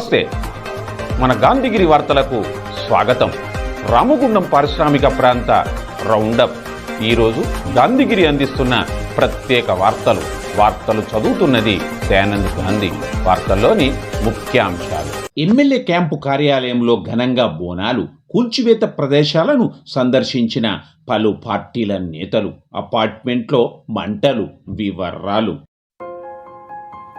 నమస్తే. మన గాంధీగిరి వార్తలకు స్వాగతం. రామగుండం పారిశ్రామిక ప్రాంత రౌండప్. ఈరోజు గాంధీగిరి అందిస్తున్న ప్రత్యేక వార్తలు. వార్తలు చదువుతున్నది దయానంద్ గాంధీ. వార్తల్లోని ముఖ్యాంశాలు. ఎమ్మెల్యే క్యాంపు కార్యాలయంలో ఘనంగా బోనాలు కూల్చివేత ప్రదేశాలను సందర్శించిన పలు పార్టీల నేతలు. అపార్ట్మెంట్లో మంటలు వివరాలు.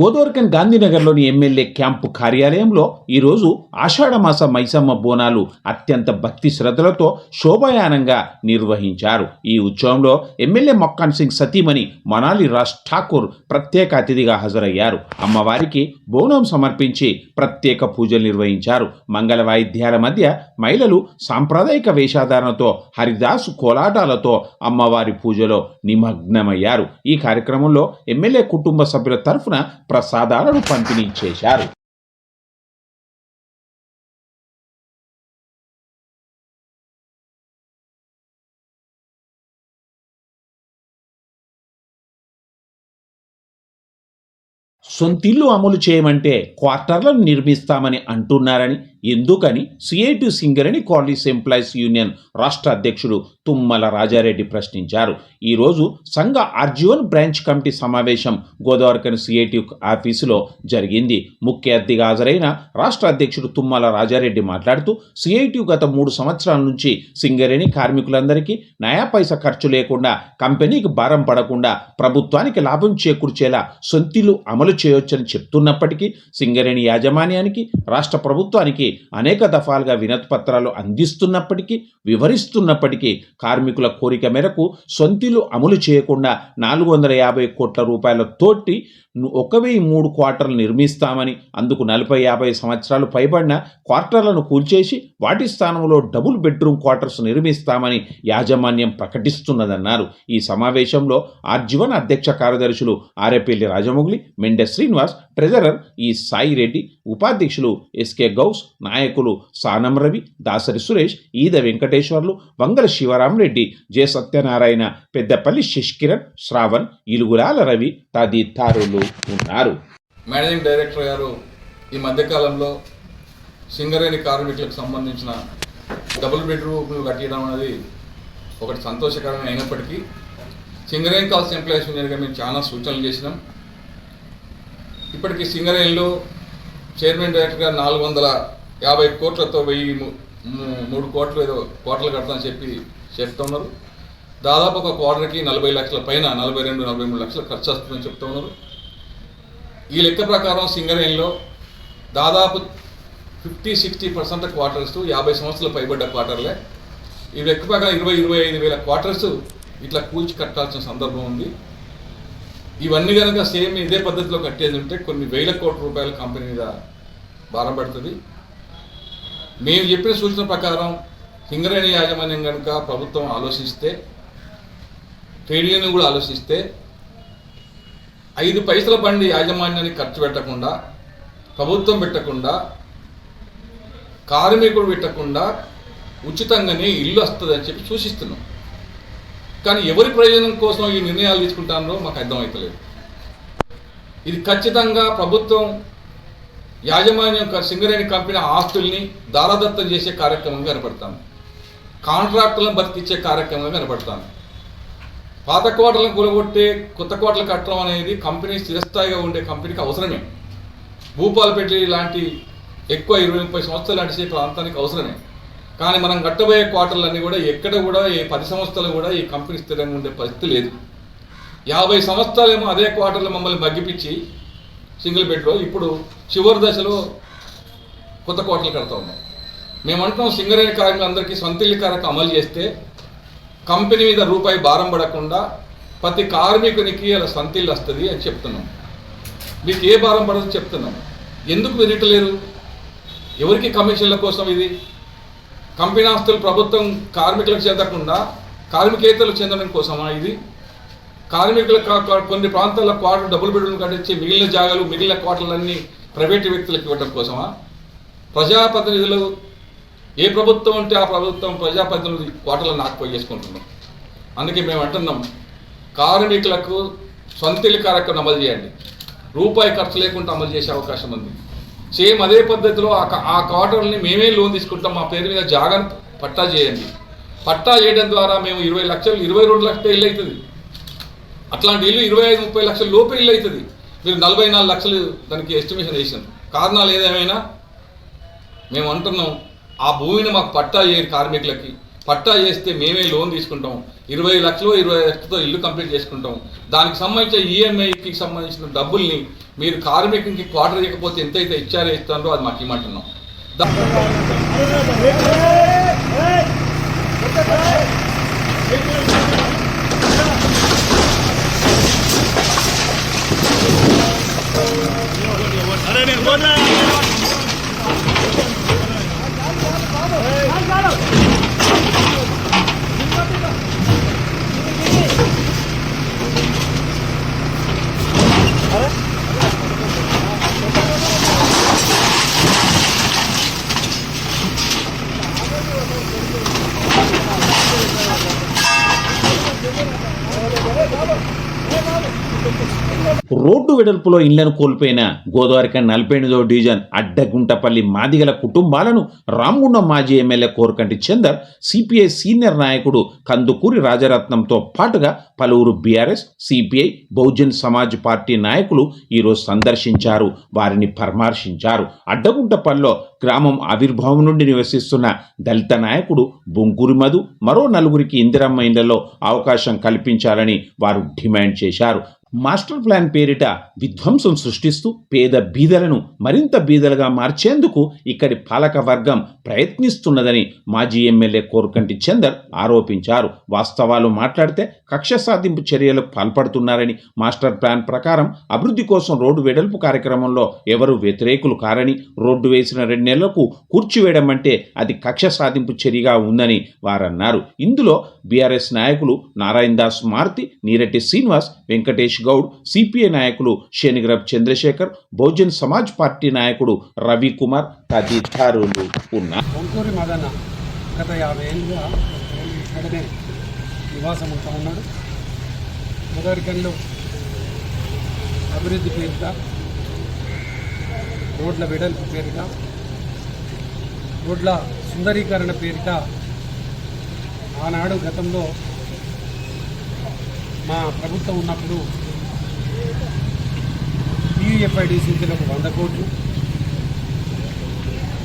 Godavarikhani గాంధీనగర్లోని ఎమ్మెల్యే క్యాంపు కార్యాలయంలో ఈరోజు ఆషాఢమాస మైసమ్మ బోనాలు అత్యంత భక్తి శ్రద్ధలతో శోభాయానంగా నిర్వహించారు. ఈ ఉత్సవంలో ఎమ్మెల్యే మొక్కాన్ సింగ్ సతీమణి మనాలి రాజ్ ఠాకూర్ ప్రత్యేక అతిథిగా హాజరయ్యారు. అమ్మవారికి బోనం సమర్పించి ప్రత్యేక పూజలు నిర్వహించారు. మంగళ వాయిద్యాల మధ్య మహిళలు సాంప్రదాయిక వేషాధారణతో హరిదాసు కోలాటాలతో అమ్మవారి పూజలో నిమగ్నమయ్యారు. ఈ కార్యక్రమంలో ఎమ్మెల్యే కుటుంబ సభ్యుల తరఫున ప్రసాదాలను పంపిణీ చేశారు. సొంతిల్లు అమలు చేయమంటే క్వార్టర్లను నిర్మిస్తామని అంటున్నారని ఎందుకని CIT Singareni colonies employees union రాష్ట్ర అధ్యక్షుడు తుమ్మల రాజారెడ్డి ప్రశ్నించారు. ఈరోజు సంఘ ఆర్జీవన్ బ్రాంచ్ కమిటీ సమావేశం గోదావరికని సిఐటి ఆఫీసులో జరిగింది. ముఖ్య అతిథిగా హాజరైన రాష్ట్ర అధ్యక్షుడు తుమ్మల రాజారెడ్డి మాట్లాడుతూ సిఐటి గత మూడు సంవత్సరాల నుంచి సింగరేణి కార్మికులందరికీ నయా పైస ఖర్చు లేకుండా కంపెనీకి భారం పడకుండా ప్రభుత్వానికి లాభం చేకూర్చేలా సొంతిల్లు అమలు చేయొచ్చని చెప్తున్నప్పటికీ సింగరేణి యాజమాన్యానికి రాష్ట్ర ప్రభుత్వానికి అనేక దఫాలుగా వినతి పత్రాలు అందిస్తున్నప్పటికీ వివరిస్తున్నప్పటికీ కార్మికుల కోరిక మేరకు సొంతిలు అమలు చేయకుండా నాలుగు వందల యాభై కోట్ల రూపాయల తోటి ఒక వెయ్యి మూడు క్వార్టర్లు నిర్మిస్తామని అందుకు నలభై యాభై సంవత్సరాలు పైబడిన క్వార్టర్లను కూల్చేసి వాటి స్థానంలో డబుల్ బెడ్రూమ్ క్వార్టర్స్ నిర్మిస్తామని యాజమాన్యం ప్రకటిస్తున్నదన్నారు. ఈ సమావేశంలో ఆర్జీవన్ అధ్యక్ష కార్యదర్శులు ఆరేపల్లి రాజమౌళి మెండెస్ శ్రీనివాస్ ట్రెజరర్ ఈ సాయి రెడ్డి ఉపాధ్యక్షులు ఎస్కే గౌస్ నాయకులు సానం రవి దాసరి సురేష్ ఈద వెంకటేశ్వర్లు వంగల శివరామరెడ్డి జె సత్యనారాయణ పెద్దపల్లి శిష్కిరణ్ శ్రావణ్ ఇలుగులాల రవి తదితరులు ఉన్నారు. మేనేజింగ్ డైరెక్టర్ గారు ఈ మధ్యకాలంలో సింగరేణి కార్మికులకు సంబంధించిన డబుల్ బెడ్రూమ్లు కట్టడం అనేది ఒకటి సంతోషకరమైనప్పటికీ సింగరేణి కాల్స్ ఎంప్లాయీస్ యూనియన్గా మేము చాలా సూచనలు చేసినాం. ఇప్పటికీ సింగరేణిలో చైర్మన్ డైరెక్టర్గా నాలుగు వందల యాభై కోట్లతో వెయ్యి మూడు కోట్లు ఏదో కోట్లు కడతామని చెప్పి చెప్తున్నారు దాదాపు ఒక క్వార్టర్కి నలభై లక్షల పైన నలభై రెండు నలభై మూడు లక్షలు ఖర్చు వస్తుందని చెప్తున్నారు ఈ లెక్క ప్రకారం సింగరేణిలో దాదాపు ఫిఫ్టీ సిక్స్టీ పర్సెంట్ క్వార్టర్స్ యాభై సంవత్సరాలు పైబడ్డ క్వార్టర్లే. ఈ లెక్క ప్రకారం ఇరవై ఇరవై ఐదు వేల క్వార్టర్స్ ఇట్లా కూల్చి కట్టాల్సిన సందర్భం ఉంది. ఇవన్నీ కనుక సేమ్ ఇదే పద్ధతిలో కట్టేది ఉంటే కొన్ని వేల కోట్ల రూపాయల కంపెనీ మీద భారం పడుతుంది. మేము చెప్పిన సూచన ప్రకారం సింగరేణి యాజమాన్యం కనుక ప్రభుత్వం ఆలోచిస్తే ట్రేడ్ యూనియన్ కూడా ఆలోచిస్తే ఐదు పైసల బండి యాజమాన్యానికి ఖర్చు పెట్టకుండా ప్రభుత్వం పెట్టకుండా కార్మికుడు పెట్టకుండా ఉచితంగానే ఇల్లు వస్తుందని చెప్పి సూచిస్తున్నాం. కానీ ఎవరి ప్రయోజనం కోసం ఈ నిర్ణయాలు తీసుకుంటారో మాకు అర్థమవుతలేదు. ఇది ఖచ్చితంగా ప్రభుత్వం యాజమాన్యం సింగరేణి కంపెనీ ఆస్తుల్ని దారాదత్తం చేసే కార్యక్రమం కనపడతాను కాంట్రాక్టులను బతికిచ్చే కార్యక్రమం కనపడతాను పాత కోటలను కూలగొట్టే కొత్త కోటలు కట్టడం అనేది కంపెనీ స్థిరస్థాయిగా ఉండే కంపెనీకి అవసరమే. భూపాలపేట లాంటి ఎక్కువ ఇరవై ముప్పై సంవత్సరాలు నడిచే ప్రాంతానికి అవసరమే. కానీ మనం కట్టబోయే క్వార్టర్లన్నీ కూడా ఎక్కడ కూడా ఏ పది సంవత్సరాలు కూడా ఈ కంపెనీ స్థిరంగా ఉండే పరిస్థితి లేదు. యాభై సంవత్సరాలేమో అదే క్వార్టర్లో మమ్మల్ని మగ్గిపించి సింగిల్ బెడ్లో ఇప్పుడు చివరి దశలో కొత్త కోటలు కడతా ఉన్నాం. మేము అంటున్నాం సింగరేణి కార్మికులందరికీ సొంత ఇల్లు కార్యక్రమం అమలు చేస్తే కంపెనీ మీద రూపాయి భారం పడకుండా ప్రతి కార్మికునికి అలా సొంత ఇల్లు వస్తుంది అని చెప్తున్నాం. మీకు ఏ భారం పడదు చెప్తున్నాం. ఎందుకు మీరు ఎవరికి కమిషన్ల కోసం ఇది? కంపెనీ ఆస్తులు ప్రభుత్వం కార్మికులకు చెందకుండా కార్మికేతలు చెందడం కోసమా ఇది? కార్మికులకు కొన్ని ప్రాంతాల్లో క్వార్టర్ డబుల్ బెడ్రూమ్ కట్టించి మిగిలిన జాగాలు మిగిలిన క్వార్టర్లన్నీ ప్రైవేటు వ్యక్తులకు ఇవ్వడం కోసమా? ప్రజాప్రతినిధులు ఏ ప్రభుత్వం ఉంటే ఆ ప్రభుత్వం ప్రజాప్రతినిధులు క్వార్టర్లను ఆక్యుపై చేసుకుంటున్నాం అందుకే మేము అంటున్నాం కార్మికులకు సొంతిల్లు కార్యక్రమం అమలు చేయండి. రూపాయి ఖర్చు లేకుండా అమలు చేసే అవకాశం ఉంది. సేమ్ అదే పద్ధతిలో ఆ ఆ క్వార్టర్ని మేమే లోన్ తీసుకుంటాం. మా పేరు మీద జాగాను పట్టా చేయండి. పట్టా చేయడం ద్వారా మేము ఇరవై లక్షలు ఇరవై రెండు లక్షల ఇల్లు అవుతుంది అట్లాంటి ఇల్లు ఇరవై ఐదు ముప్పై లక్షల లోపు ఇల్లు అవుతుంది మీరు నలభై నాలుగు లక్షలు దానికి ఎస్టిమేషన్ వేసారు కారణాలు ఏదేమైనా? మేము అంటున్నాం ఆ భూమిని మాకు పట్టా చేయరు కార్మికులకి. పట్టా చేస్తే మేమే లోన్ తీసుకుంటాం. ఇరవై లక్షలు ఇరవై లక్షలతో ఇల్లు కంప్లీట్ చేసుకుంటాం. దానికి సంబంధించిన ఈఎంఐకి సంబంధించిన డబ్బుల్ని మీరు కార్మికునికి క్వార్టర్ ఇవ్వకపోతే ఎంతైతే ఇచ్చారో ఇస్తారో అది మాకు ఇమ్మంటున్నాం వెడల్పులో ఇళ్ళను కోల్పోయిన గోదావరిక నలభై ఎనిమిదవ డివిజన్ అడ్డగుంటపల్లి మాదిగల కుటుంబాలను రామగుండం మాజీ MLA Korakanti Chandar CPI senior నాయకుడు కందుకూరి రాజరత్నంతో పాటుగా పలువురు BRS CPI Bahujan Samaj party నాయకులు ఈరోజు సందర్శించారు. వారిని పరామర్శించారు. అడ్డగుంటపల్లిలో గ్రామం ఆవిర్భావం నుండి నివసిస్తున్న దళిత నాయకుడు బొంకూరి మధు మరో నలుగురికి ఇందిరమ్మ ఇళ్ళలో అవకాశం కల్పించాలని వారు డిమాండ్ చేశారు. మాస్టర్ ప్లాన్ పేరిట విధ్వంసం సృష్టిస్తూ పేద బీదలను మరింత బీదలుగా మార్చేందుకు ఇక్కడి పాలక వర్గం ప్రయత్నిస్తున్నదని మాజీ ఎమ్మెల్యే కోరుకంటి చందర్ ఆరోపించారు. వాస్తవాలు మాట్లాడితే కక్ష సాధింపు చర్యలకు పాల్పడుతున్నారని మాస్టర్ ప్లాన్ ప్రకారం అభివృద్ధి కోసం రోడ్డు వెడల్పు కార్యక్రమంలో ఎవరు వ్యతిరేకులు కారని రోడ్డు వేసిన రెండు నెలలకు కూర్చివేయడం అంటే అది కక్ష సాధింపు చర్యగా ఉందని వారన్నారు. ఇందులో బీఆర్ఎస్ నాయకులు నారాయణ దాస్ మారుతి నీరెడ్డి శ్రీనివాస్ వెంకటేష్ గౌడ్ సిపిఐ నాయకులు శనిగ్రబ్ చంద్రశేఖర్ బహుజన్ సమాజ్ పార్టీ నాయకుడు రవి కుమార్ తదితరులు ఉన్నారు. గత యాభై ఏళ్ళుగా ఇక్కడనే నివాసం ఉంటా ఉన్నాడు. అభివృద్ధి పేరిట రోడ్ల వెడల్పు పేరిట రోడ్ల సుందరీకరణ పేరిట ఆనాడు గతంలో మా ప్రభుత్వం ఉన్నప్పుడు టీయూఎఫ్ఐడిసి నుంచి ఒక వంద కోట్లు.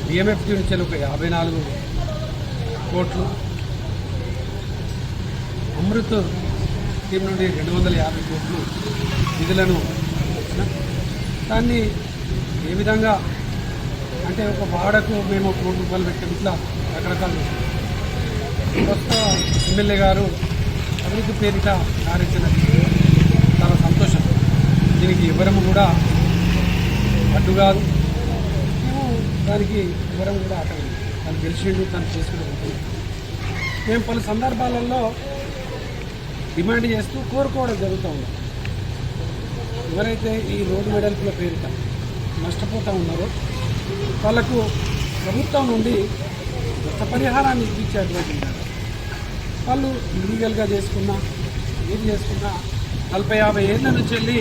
బిఎంఎఫ్టీ నుంచి ఒక యాభై నాలుగు కోట్లు. అమృత్ స్కీమ్ నుండి రెండు వందల యాభై కోట్లు నిధులను ఇచ్చిన దాన్ని ఏ విధంగా అంటే ఒక వాడకు మేము కోటి రూపాయలు పెట్టాం ఇట్లా రకరకాలు కొత్త ఎమ్మెల్యే గారు అభివృద్ధి పేరిట కార్యక్రమం దీనికి ఎవరము కూడా అడ్డు కాదు. మేము దానికి ఎవరం కూడా ఆటం తను గెలిచిండు తను చేసుకుని ఉంటుంది మేము పలు సందర్భాలలో డిమాండ్ చేస్తూ కోరుకోవడం జరుగుతూ ఉన్నాం ఎవరైతే ఈ రోడ్డు వెడల్పుల పేరిట నష్టపోతూ ఉన్నారో వాళ్ళకు ప్రభుత్వం నుండి నష్టపరిహారాన్ని ఇప్పించేటువంటి వాళ్ళు ఇల్లీగల్గా చేసుకున్నా ఏది చేసుకున్నా నలభై యాభై ఏళ్ళ నుంచి వెళ్ళి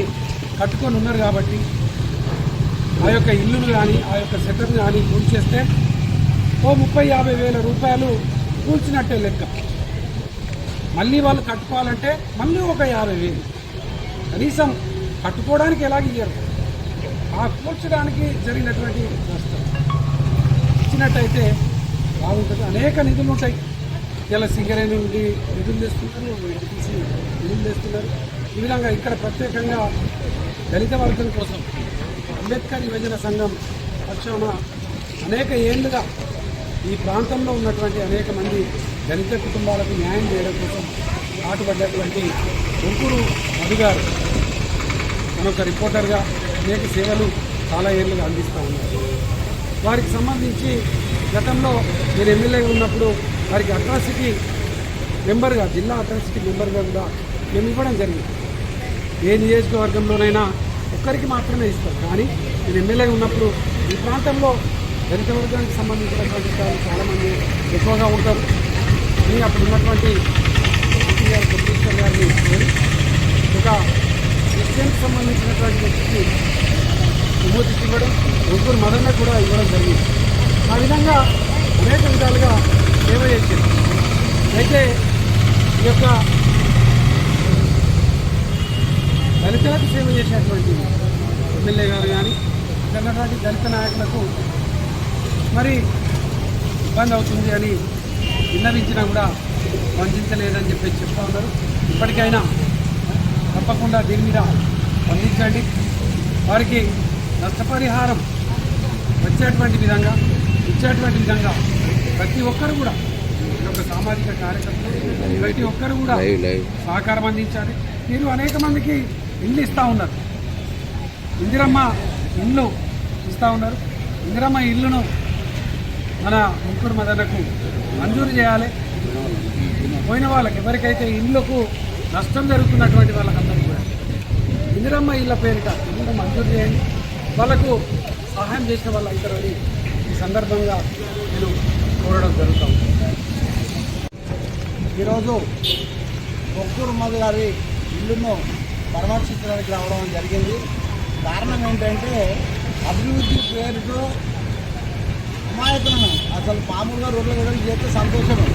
కట్టుకొని ఉన్నారు కాబట్టి ఆ యొక్క ఇల్లును కానీ ఆ యొక్క సెటర్ని కానీ కూల్చేస్తే ఓ ముప్పై యాభై వేల రూపాయలు కూల్చినట్టే లెక్క. మళ్ళీ వాళ్ళు కట్టుకోవాలంటే మళ్ళీ ఒక యాభై వేలు. కనీసం కట్టుకోవడానికి ఎలాగ ఇయ్యరు? ఆ కూల్చడానికి జరిగినటువంటి నష్టం. ఇచ్చినట్టయితే బాగుంటుంది. అనేక నిధులు ఉంటాయి. ఇలా సింగరేణి నుండి నిధులు తెస్తున్నారు ఎన్టీసీ నిధులు తెస్తున్నారు. ఈ విధంగా ఇక్కడ ప్రత్యేకంగా దళిత వర్గం కోసం అంబేద్కర్ యువజన సంఘం పక్షాన అనేక ఏళ్ళుగా ఈ ప్రాంతంలో ఉన్నటువంటి అనేక మంది దళిత కుటుంబాలకు న్యాయం చేయడం కోసం పాటుపడ్డటువంటి గుంటూరు మధు గారు ఒక రిపోర్టర్గా అనేక సేవలు చాలా ఏళ్ళుగా అందిస్తూ ఉన్నారు. వారికి సంబంధించి గతంలో నేను ఎమ్మెల్యేగా ఉన్నప్పుడు వారికి అట్రాసిటీ మెంబర్గా జిల్లా అట్రాసిటీ మెంబర్గా కూడా మేము ఇవ్వడం జరిగింది. ఏ నియోజకవర్గంలోనైనా ఒక్కరికి మాత్రమే ఇస్తారు. కానీ నేను ఎమ్మెల్యేగా ఉన్నప్పుడు ఈ ప్రాంతంలో దళిత వర్గానికి సంబంధించినటువంటి వాళ్ళు చాలామంది ఎక్కువగా ఉంటారు. అని అప్పుడు ఉన్నటువంటి కేసీఆర్ గారు గారిని కోరి ఒక క్రిస్టియన్కి సంబంధించినటువంటి వ్యక్తికి విమోచి ఇవ్వడం ముగ్గురు మదన్న కూడా ఇవ్వడం జరిగింది. ఆ విధంగా అనేక విధాలుగా సేవ చేసింది అయితే ఈ యొక్క దళితులకు సేవ చేసేటువంటి ఎమ్మెల్యే గారు కానీ ఉన్నటువంటి దళిత నాయకులకు మరి ఇబ్బంది అవుతుంది అని విన్నవించినా కూడా వంచలేదని చెప్పేసి చెప్తా ఉన్నారు. ఇప్పటికైనా తప్పకుండా దీని మీద స్పందించండి. వారికి నష్టపరిహారం వచ్చేటువంటి విధంగా ఇచ్చేటువంటి విధంగా ప్రతి ఒక్కరు కూడా ఈ యొక్క సామాజిక కార్యకర్తలు ప్రతి ఒక్కరు కూడా సహకారం అందించాలి. మీరు అనేక మందికి ఇల్లు ఇస్తూ ఉన్నారు. ఇందిరమ్మ ఇల్లు ఇస్తూ ఉన్నారు. ఇందిరమ్మ ఇల్లును మన ముగ్గురు మదనకు మంజూరు చేయాలి. పోయిన వాళ్ళకి ఎవరికైతే ఇళ్ళకు నష్టం జరుగుతున్నటువంటి వాళ్ళకందరికీ కూడా. ఇందిరమ్మ ఇళ్ళ పేరిట ఇల్లు మంజూరు చేయండి. వాళ్ళకు సహాయం చేసిన వాళ్ళందరూ ఈ సందర్భంగా నేను కోరడం జరుగుతాం ఈరోజు ఒక్కూరు మధు గారి ఇల్లును పరామర్శించడానికి రావడం జరిగింది. కారణం ఏంటంటే అభివృద్ధి పేరుతో అమాయకులను అసలు మామూలుగా రోడ్ల విడుదల చేస్తే సంతోషమే.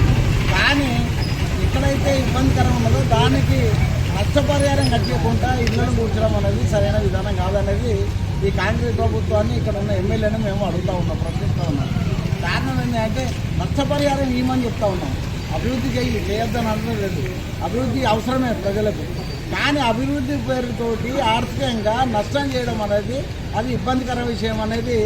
కానీ ఎక్కడైతే ఇబ్బందికరం ఉన్నదో దానికి నష్టపరిహారం కట్టకుండా ఇళ్ళను కూర్చడం అనేది సరైన విధానం కాదనేది ఈ కాంగ్రెస్ ప్రభుత్వాన్ని ఇక్కడ ఉన్న ఎమ్మెల్యేని మేము అడుగుతా ఉన్నాం ప్రశ్నిస్తూ ఉన్నాం. కారణం ఏంటంటే నష్టపరిహారం ఇవ్వమని చెప్తా ఉన్నాం. అభివృద్ధి చేయి చేయొద్దని అనడం లేదు. అభివృద్ధి అవసరమే ప్రజలకు. కానీ అభివృద్ధి పేరుతోటి ఆర్థికంగా నష్టం చేయడం అనేది అది ఇబ్బందికర విషయం అనేది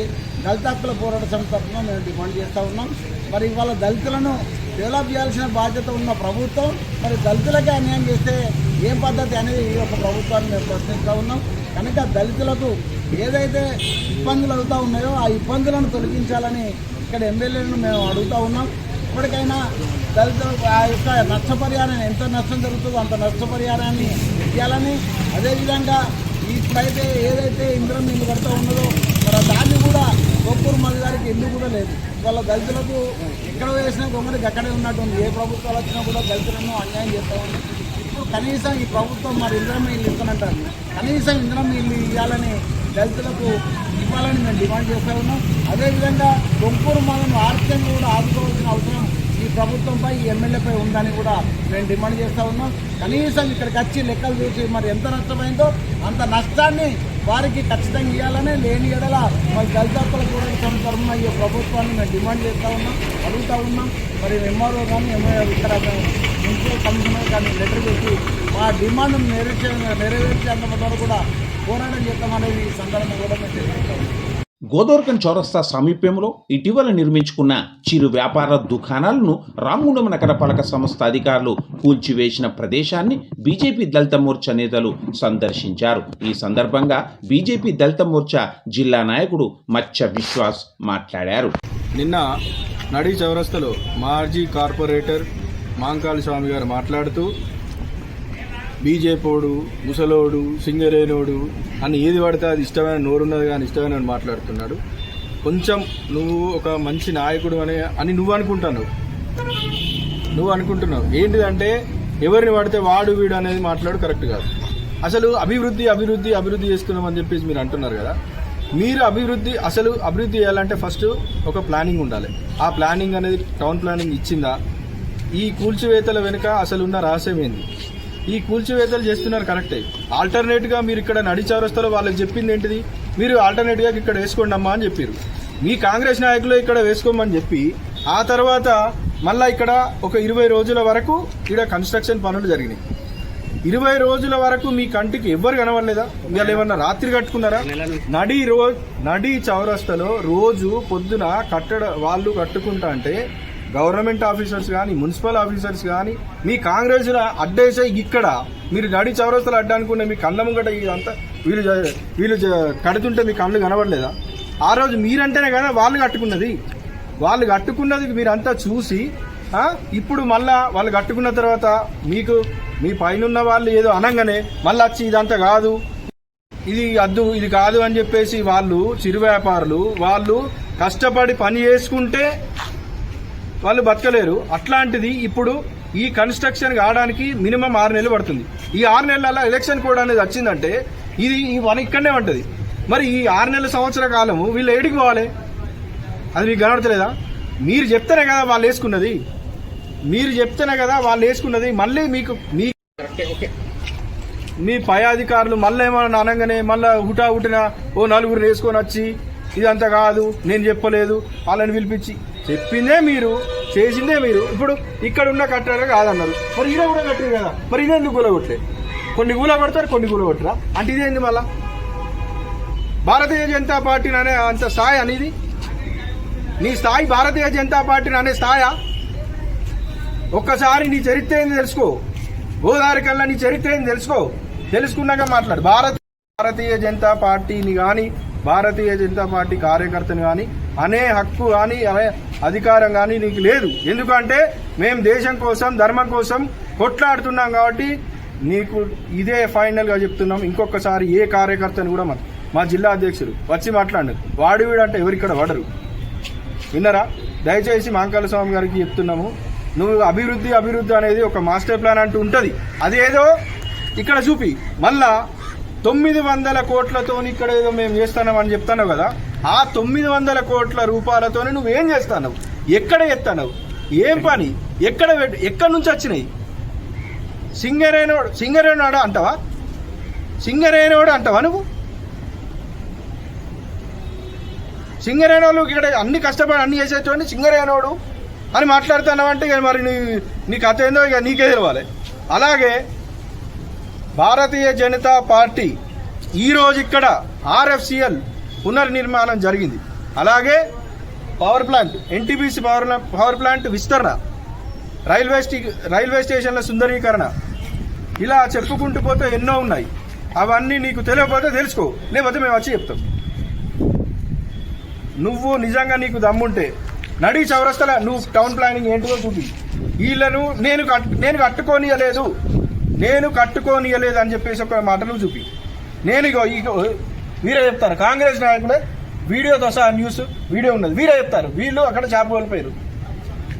దళిత హక్కుల పోరాట సమితి తరఫున మేము డిమాండ్ చేస్తూ ఉన్నాం. మరి ఇవాళ దళితులను డెవలప్ చేయాల్సిన బాధ్యత ఉన్న ప్రభుత్వం మరి దళితులకే అన్యాయం చేస్తే ఏం పద్ధతి అనేది ఈ యొక్క ప్రభుత్వాన్ని మేము ప్రశ్నిస్తూ ఉన్నాం. కనుక దళితులకు ఏదైతే ఇబ్బందులు అవుతూ ఉన్నాయో ఆ ఇబ్బందులను తొలగించాలని ఇక్కడ ఎమ్మెల్యేలను మేము అడుగుతూ ఉన్నాం. ఇప్పటికైనా దళితులకు ఆ యొక్క నష్టపరిహారాన్ని ఎంత నష్టం జరుగుతుందో అంత నష్టపరిహారాన్ని ఇవ్వాలని అదేవిధంగా ఇప్పుడైతే ఏదైతే ఇంద్రం ఇల్లు కడతా ఉన్నదో మరి దాన్ని కూడా గొప్పూరు మల్లి గారికి ఇల్లు కూడా లేదు. వాళ్ళ దళితులకు ఎక్కడ వేసినా గొంగడికి అక్కడే ఉన్నట్టుంది. ఏ ప్రభుత్వాలు వచ్చినా కూడా దళితులను అన్యాయం చేస్తూ ఉంది ఇప్పుడు కనీసం ఈ ప్రభుత్వం మరి ఇంద్రం ఇల్లు ఇస్తానంటారు కనీసం ఇంద్రం ఇల్లు ఇవ్వాలని దళితులకు ఇవ్వాలని మేము డిమాండ్ చేస్తూ ఉన్నాం. అదేవిధంగా గొంపూరు మనం ఆర్థికంగా కూడా ఆదుకోవాల్సిన అవసరం ప్రభుత్వంపై ఈ ఎమ్మెల్యేపై ఉందని కూడా మేము డిమాండ్ చేస్తూ ఉన్నాం. కనీసం ఇక్కడికి వచ్చి లెక్కలు చూసి మరి ఎంత నష్టమైందో అంత నష్టాన్ని వారికి ఖచ్చితంగా ఇవ్వాలనే లేని ఎడల మరి దళితాత్మల కూడా తరఫున ఈ ప్రభుత్వాన్ని మేము డిమాండ్ చేస్తూ ఉన్నాం అడుగుతూ ఉన్నాం. మరి ఎంఆర్ఓ కానీ ఎంఆర్ఓ ఇక్కడ మున్సిపల్ కమిషనర్ కానీ లెటర్ పెట్టి మా డిమాండ్ నెరవేర్చే నెరవేర్చేంత వరకు కూడా పోరాటం చేస్తామనేది ఈ సందర్భంగా కూడా మేము తెలియజేస్తాం గోదోర్కన్ చౌరస్తా సమీపంలో ఇటీవల నిర్మించుకున్న చిరు వ్యాపార దుకాణాలను రామగుండం నగరపాలక సంస్థ అధికారులు కూల్చివేసిన ప్రదేశాన్ని బీజేపీ దళిత మోర్చా నేతలు సందర్శించారు. ఈ సందర్భంగా బీజేపీ దళిత మోర్చా జిల్లా నాయకుడు మచ్చ విశ్వాస్ మాట్లాడారు. నిన్న నడి చౌరస్తలో మాజీ కార్పొరేటర్ మాంకాళ స్వామి గారు మాట్లాడుతూ బీజేపోడు ముసలోడు సింగరేనోడు అని ఏది పడితే అది ఇష్టమైన నోరున్నది కానీ ఇష్టమైన మాట్లాడుతున్నాడు. కొంచెం నువ్వు ఒక మంచి నాయకుడు అనే అని నువ్వు అనుకుంటున్నావు. నువ్వు అనుకుంటున్నావు. ఏంటిదంటే ఎవరిని పడితే వాడు వీడు అనేది మాట్లాడు కరెక్ట్ కాదు. అసలు అభివృద్ధి అభివృద్ధి అభివృద్ధి చేసుకున్నామని చెప్పేసి మీరు అంటున్నారు కదా. మీరు అభివృద్ధి అసలు అభివృద్ధి చేయాలంటే ఫస్ట్ ఒక ప్లానింగ్ ఉండాలి. ఆ ప్లానింగ్ అనేది టౌన్ ప్లానింగ్ ఇచ్చిందా? ఈ కూల్చివేతల వెనుక అసలు ఉన్న రహస్యం ఏంది? ఈ కూల్చివేతలు చేస్తున్నారు కరెక్టే. ఆల్టర్నేట్గా మీరు ఇక్కడ నడి చౌరస్తాలో వాళ్ళకి చెప్పింది ఏంటిది? మీరు ఆల్టర్నేట్గా ఇక్కడ వేసుకోండి అమ్మా అని చెప్పారు మీ కాంగ్రెస్ నాయకులు ఇక్కడ వేసుకోమని చెప్పి ఆ తర్వాత మళ్ళీ ఇక్కడ ఒక ఇరవై రోజుల వరకు ఇక్కడ కన్స్ట్రక్షన్ పనులు జరిగినాయి. ఇరవై రోజుల వరకు మీ కంటికి ఎవ్వరు కనబడలేదా? ఇవాళ ఏమన్నా రాత్రి కట్టుకున్నారా? నడి రో నడి చౌరస్తలో రోజు పొద్దున కట్టడ వాళ్ళు కట్టుకుంటా అంటే గవర్నమెంట్ ఆఫీసర్స్ కానీ మున్సిపల్ ఆఫీసర్స్ కానీ మీ కాంగ్రెస్ అడ్డేసే ఇక్కడ మీరు నడి చౌరస్తలు అడ్డానుకునే మీ కళ్ళ ముంగట ఇదంతా వీళ్ళు వీళ్ళు కడుతుంటే మీ కళ్ళు కనబడలేదా? ఆ రోజు మీరంటేనే కదా వాళ్ళు కట్టుకున్నది. వాళ్ళు కట్టుకున్నది మీరంతా చూసి ఇప్పుడు మళ్ళా వాళ్ళు కట్టుకున్న తర్వాత మీకు మీ పైన వాళ్ళు ఏదో అనగానే మళ్ళీ వచ్చి ఇదంతా కాదు. ఇది అద్దు ఇది కాదు అని చెప్పేసి వాళ్ళు చిరు వ్యాపారులు వాళ్ళు కష్టపడి పని చేసుకుంటే వాళ్ళు బతకలేరు. అట్లాంటిది ఇప్పుడు ఈ కన్స్ట్రక్షన్ కావడానికి మినిమం ఆరు నెలలు పడుతుంది. ఈ ఆరు నెలల ఎలక్షన్ కోడ్ అనేది వచ్చిందంటే ఇది వన్ ఇక్కడనే ఉంటుంది. మరి ఈ ఆరు నెలల సంవత్సర కాలము వీళ్ళు ఏడికి పోవాలి? అది మీకు కనబడతలేదా? మీరు చెప్తేనే కదా వాళ్ళు వేసుకున్నది. మీరు చెప్తేనే కదా వాళ్ళు వేసుకున్నది. మళ్ళీ మీకు మీ మీ పై అధికారులు మళ్ళీ ఏమన్నా అనగానే మళ్ళీ హుటా హుటిన ఓ నలుగురు వేసుకొని వచ్చి ఇదంతా కాదు నేను చెప్పలేదు వాళ్ళని పిలిపించి చెప్పిందే మీరు చేసిందే మీరు. ఇప్పుడు ఇక్కడ ఉన్న కట్టారు కాదన్నారు. మరి ఈడ కూడా కట్టారు కదా? మరి ఇదే ఎందుకు కూలగొట్టలే కొన్ని కూల కొడతారు కొన్ని కూల కొట్టరా? అంటే ఇదేంది మళ్ళా? భారతీయ జనతా పార్టీని అనే అంత స్థాయి అనేది నీ స్థాయి భారతీయ జనతా పార్టీని అనే స్థాయా? ఒక్కసారి నీ చరిత్ర ఏంది తెలుసుకో? గోదావరి కల్లా నీ చరిత్ర ఏంది తెలుసుకో? తెలుసుకున్నాక మాట్లాడు. భారత భారతీయ జనతా పార్టీని కానీ భారతీయ జనతా పార్టీ కార్యకర్తను కానీ అనే హక్కు కానీ అనే అధికారం కానీ నీకు లేదు. ఎందుకంటే మేము దేశం కోసం ధర్మం కోసం కొట్లాడుతున్నాం కాబట్టి నీకు ఇదే ఫైనల్గా చెప్తున్నాం. ఇంకొకసారి ఏ కార్యకర్తను కూడా మా మా జిల్లా అధ్యక్షుడు వచ్చి మాట్లాడు వాడు వీడంటే ఎవరిక్కడ వడరు విన్నరా? దయచేసి మాంకాల స్వామి గారికి చెప్తున్నాము. నువ్వు అభివృద్ధి అభివృద్ధి అనేది ఒక మాస్టర్ ప్లాన్ అంటూ ఉంటుంది. అదేదో ఇక్కడ చూపి. మళ్ళా తొమ్మిది వందల కోట్లతో ఇక్కడ ఏదో మేము చేస్తున్నాం అని చెప్తున్నావు కదా ఆ తొమ్మిది వందల కోట్ల రూపాయలతో నువ్వేం చేస్తున్నావు? ఎక్కడ ఎత్తావు ఏం పని? ఎక్కడ ఎక్కడి నుంచి వచ్చినాయి? సింగరేనోడు సింగరేనోడు అంటావా? సింగరేనోడు అంటావా నువ్వు? సింగరేణోళ్ళు ఇక్కడ అన్ని కష్టపడి అన్ని చేసేటువంటి సింగరేనోడు అని మాట్లాడుతున్నావంటే ఇక మరి నీ నీ కథ ఏందో ఇక నీకే తెలవాలి. అలాగే భారతీయ జనతా పార్టీ ఈరోజు ఇక్కడ ఆర్ఎఫ్సిఎల్ పునర్నిర్మాణం జరిగింది. అలాగే power plant NTPC power power plant విస్తరణ రైల్వే స్టే రైల్వే స్టేషన్ల సుందరీకరణ. ఇలా చెప్పుకుంటూ పోతే ఎన్నో ఉన్నాయి. అవన్నీ నీకు తెలియకపోతే తెలుసుకో. లేకపోతే మేము వచ్చి చెప్తాం. నువ్వు నిజంగా నీకు దమ్ముంటే నడి చౌరస్తల నువ్వు టౌన్ ప్లానింగ్ ఏంటిదో చూపి. వీళ్ళను నేను కట్- నేను కట్టుకోనియలేదు. నేను కట్టుకోనియలేదు అని చెప్పేసి ఒక మాటలు చూపి. నేను ఇగో ఇగో వీరే చెప్తారు. కాంగ్రెస్ నాయకులే వీడియోతో సహా న్యూస్ వీడియో ఉన్నది. వీరే చెప్తారు. వీళ్ళు అక్కడ చేప కోల్పోయారు.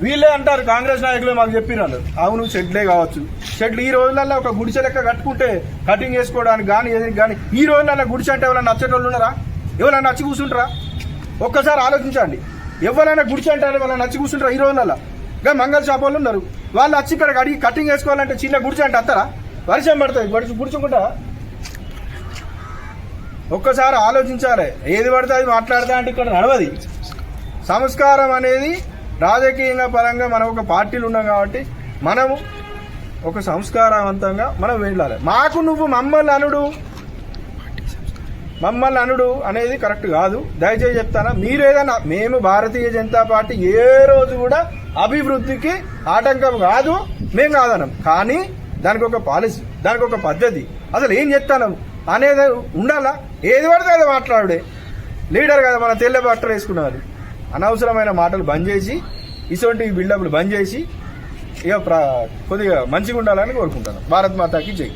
వీళ్ళే అంటారు కాంగ్రెస్ నాయకులు మాకు చెప్పినారు. అవును షెడ్లే కావచ్చు. షెడ్లు ఈ రోజులలో ఒక గుడిసె లెక్క కట్టుకుంటే కటింగ్ చేసుకోవడానికి కానీ ఏది కానీ ఈ రోజులలో గుడిసె అంటే ఎవరైనా నచ్చేటోళ్ళు ఉన్నారా? ఎవరైనా నచ్చి కూర్చుంటారా? ఒక్కసారి ఆలోచించండి. ఎవరైనా గుడిసె అంటే ఎవరైనా నచ్చి కూర్చుంటారా ఈ రోజులలో ఇంకా మంగళ షాప్ వాళ్ళు ఉన్నారు. వాళ్ళు వచ్చి ఇక్కడ అడిగి కటింగ్ వేసుకోవాలంటే చిన్న గుడిచి అంటే అత్తారా? వర్షం పడుతుంది. గుడిచి గుడుచుకుంటా ఒక్కసారి ఆలోచించాలి. ఏది పడితే అది మాట్లాడతా అంటే ఇక్కడ నడవది. సంస్కారం అనేది రాజకీయంగా పరంగా మనం ఒక పార్టీలు ఉన్నాం కాబట్టి మనము ఒక సంస్కారవంతంగా మనం వెళ్ళాలి. మాకు నువ్వు మమ్మల్ని అనుడు మమ్మల్ని అనుడు అనేది కరెక్ట్ కాదు. దయచేసి చెప్తానా మీరు ఏదైనా మేము భారతీయ జనతా పార్టీ ఏ రోజు కూడా అభివృద్ధికి ఆటంకం కాదు మేము కాదనం. కానీ దానికి ఒక పాలసీ దానికి ఒక పద్ధతి. అసలు ఏం చెప్తాను అనేది ఉండాలా? ఏది పడితే అది మాట్లాడే లీడర్ కదా మన తెల్ల బట్టలు వేసుకున్నారు అనవసరమైన మాటలు బంద్ చేసి ఇటువంటి బిల్డప్లు బంద్ చేసి ఇక ప్ర- కొద్దిగా మంచిగా ఉండాలని కోరుకుంటాను. భారత్ మాతాకి జై.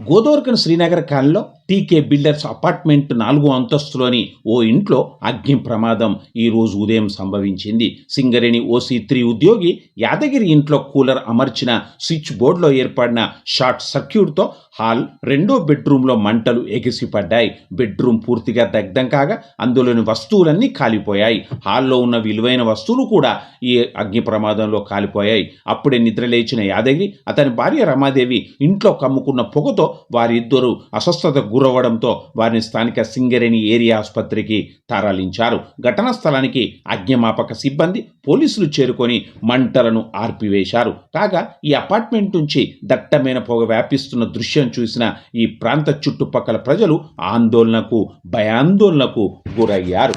గోదోర్కన్ శ్రీనగర్ కాలనీలో టీకే బిల్డర్స్ అపార్ట్మెంట్ నాలుగో అంతస్తులోని ఓ ఇంట్లో అగ్ని ప్రమాదం. ఈ రోజు ఉదయం సంభవించింది. సింగరేణి ఓసీ త్రీ ఉద్యోగి యాదగిరి ఇంట్లో కూలర్ అమర్చిన స్విచ్ బోర్డులో ఏర్పడిన షార్ట్ సర్క్యూట్తో హాల్ రెండో బెడ్రూమ్లో మంటలు ఎగిసిపడ్డాయి. బెడ్రూమ్ పూర్తిగా దగ్ధం కాగా అందులోని వస్తువులన్నీ కాలిపోయాయి. హాల్లో ఉన్న విలువైన వస్తువులు కూడా ఈ అగ్ని ప్రమాదంలో కాలిపోయాయి. అప్పుడే నిద్రలేచిన యాదగిరి అతని భార్య రమాదేవి ఇంట్లో కమ్ముకున్న పొగతో వారిద్దరూ అస్వస్థతకు గురవ్వడంతో వారిని స్థానిక సింగరేణి ఏరియా ఆసుపత్రికి తరలించారు. ఘటనా స్థలానికి అగ్నిమాపక సిబ్బంది పోలీసులు చేరుకొని మంటలను ఆర్పివేశారు. కాగా ఈ అపార్ట్మెంట్ నుంచి దట్టమైన పొగ వ్యాపిస్తున్న దృశ్యం చూసిన ఈ ప్రాంత చుట్టుపక్కల ప్రజలు ఆందోళనకు భయాందోళనకు గురయ్యారు.